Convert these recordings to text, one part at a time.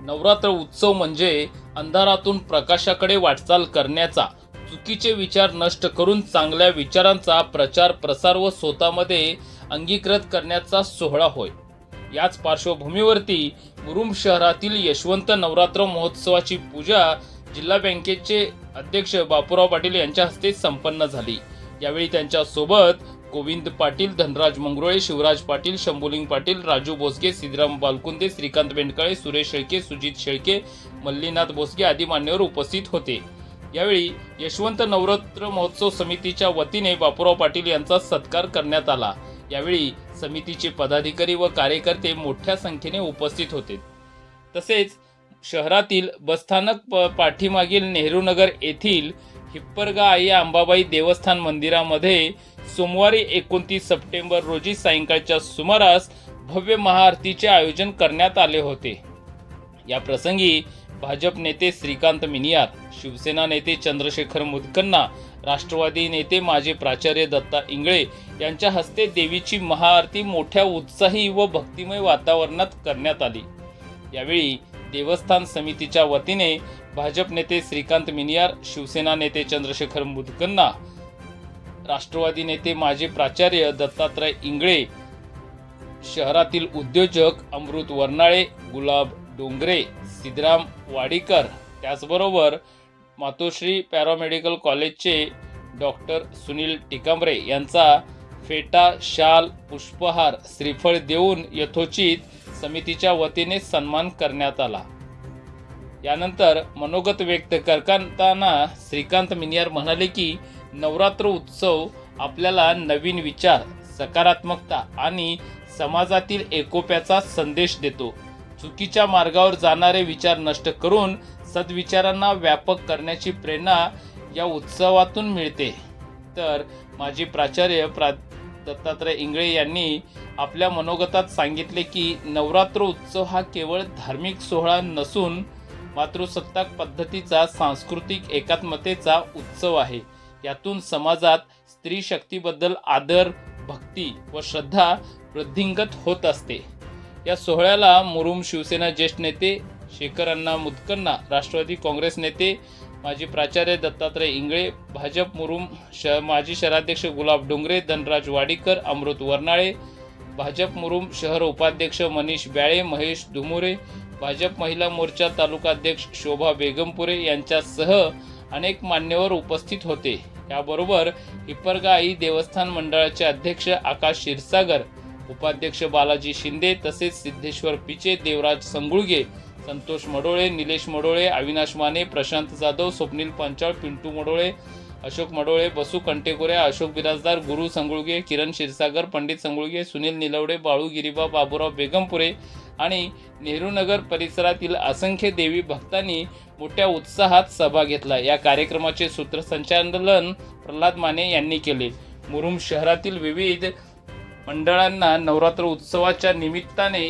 नवरात्र उत्सव म्हणजे अंधारातून प्रकाशाकडे वाटचाल करण्याचा चुकीचे विचार नष्ट करून चांगल्या विचारांचा प्रचार प्रसार व स्वतःमध्ये अंगीकृत करण्याचा सोहळा होय. याच पार्श्वभूमीवरती मुरुम शहरातील यशवंत नवरात्र महोत्सवाची पूजा जिल्हा बँकेचे अध्यक्ष बापूराव पाटील यांच्या हस्ते संपन्न झाली. यावेळी त्यांच्यासोबत गोविंद पाटील धनराज मंगरुळे शिवराज पाटील शंभुलिंग पाटील राजू भोसगे सिद्धराम बालकुंदे श्रीकांत बेंडकाळे सुरेश शेळके सुजित शेळके मल्लीनाथ भोसगे आदी मान्यवर उपस्थित होते. यावेळी यशवंत नवरात्र महोत्सव समितीच्या वतीने बापूराव पाटील यांचा सत्कार करण्यात आला. यावेळी समितीचे पदाधिकारी व कार्यकर्ते मोठ्या संख्येने उपस्थित होते. तसेच शहरातील बसस्थानक प- पाठीमागील नेहरूनगर येथील हिप्परगा आई अंबाबाई देवस्थान मंदिरामध्ये सोमवारी एकोणतीस सप्टेंबर रोजी सायंकाळच्या सुमारास भव्य महाआरतीचे आयोजन करण्यात आले होते. या प्रसंगी भाजप नेते श्रीकांत मिनियार शिवसेना नेते चंद्रशेखर मुदकन्ना राष्ट्रवादी नेते माजी प्राचार्य दत्ता इंगळे यांच्या हस्ते देवीची महाआरती मोठ्या उत्साही व भक्तिमय वातावरणात करण्यात आली. यावेळी देवस्थान समितीच्या वतीने भाजप नेते श्रीकांत मिनियार शिवसेना नेते चंद्रशेखर मुदकन्ना राष्ट्रवादी नेते माजी प्राचार्य दत्तात्रय इंगळे शहरातील उद्योजक अमृत वर्नाळे गुलाब डोंगरे सिद्धराम वाडीकर त्याचबरोबर मातोश्री पॅरामेडिकल कॉलेजचे डॉक्टर सुनील टिकांबरे यांचा फेटा शाल पुष्पहार श्रीफळ देऊन यथोचित समितीच्या वतीने सन्मान करण्यात आला. यानंतर मनोगत व्यक्त करताना श्रीकांत मिनियार म्हणाले की नवरात्र उत्सव आपल्याला नवीन विचार सकारात्मकता आणि समाजातील एकोप्याचा संदेश देतो. चुकीच्या मार्गावर जाणारे विचार नष्ट करून सद्विचारांना व्यापक करण्याची प्रेरणा या उत्सवातून मिळते. तर माजी प्राचार्य प्रा दत्तात्रय इंगळे यांनी आपल्या मनोगतात सांगितले की नवरात्र उत्सव हा केवळ धार्मिक सोहळा नसून मातृसत्ताक पद्धतीचा सांस्कृतिक एकात्मतेचा उत्सव आहे. यातून समाजात स्त्री शक्तीबद्दल आदर भक्ती व श्रद्धा वृद्धिंगत होत असते. या सोहळ्याला मुरुम शिवसेना ज्येष्ठ नेते शेखर अण्णा मुदकन्ना राष्ट्रवादी काँग्रेस नेते माजी प्राचार्य दत्तात्रय इंगळे भाजप मुरुम श माजी शहराध्यक्ष गुलाब डोंगरे धनराज वाडीकर अमृत वर्नाळे भाजप मुरुम शहर उपाध्यक्ष मनीष ब्याळे महेश धुमुरे भाजप महिला मोर्चा तालुकाध्यक्ष शोभा बेगमपुरे यांच्यासह अनेक मान्यवर उपस्थित होते. याबरोबर हिपरगाई देवस्थान मंडळाचे अध्यक्ष आकाश क्षीरसागर उपाध्यक्ष बालाजी शिंदे तसेच सिद्धेश्वर पिचे देवराज संगुळगे संतोष मडोळे निलेश मडोळे अविनाश माने प्रशांत जाधव स्वप्नील पंचाळ पिंटू मडोळे अशोक मडोळे बसू कंटेकोरे अशोक बिराजदार गुरु संगुळगे किरण क्षीरसागर पंडित संगुळगे सुनील निलवडे बाळू गिरीबा बाबूराव बेगमपुरे आणि नेहरूनगर परिसरातील असंख्य देवी भक्तांनी मोठ्या उत्साहात सभा घेतला. या कार्यक्रमाचे सूत्रसंचालन प्रल्हाद माने यांनी केले. मुरुम शहरातील विविध मंडळांना नवरात्र उत्सवाच्या निमित्ताने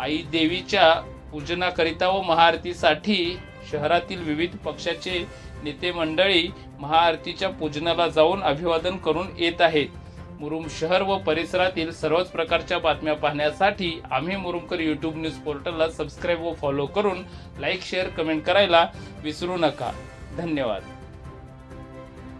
आई देवीच्या पूजनाकरिता व महाआरतीसाठी शहरातील विविध पक्षाचे नेते मंडळी महाआरतीच्या पूजनाला जाऊन अभिवादन करून येत आहेत मुरुम शहर व परिसरातील सर्वच प्रकारच्या बातम्या पाहण्यासाठी आम्ही मुरुमकर यूट्यूब न्यूज पोर्टलला सबस्क्राईब व फॉलो करून लाईक शेअर कमेंट करायला विसरू नका. धन्यवाद.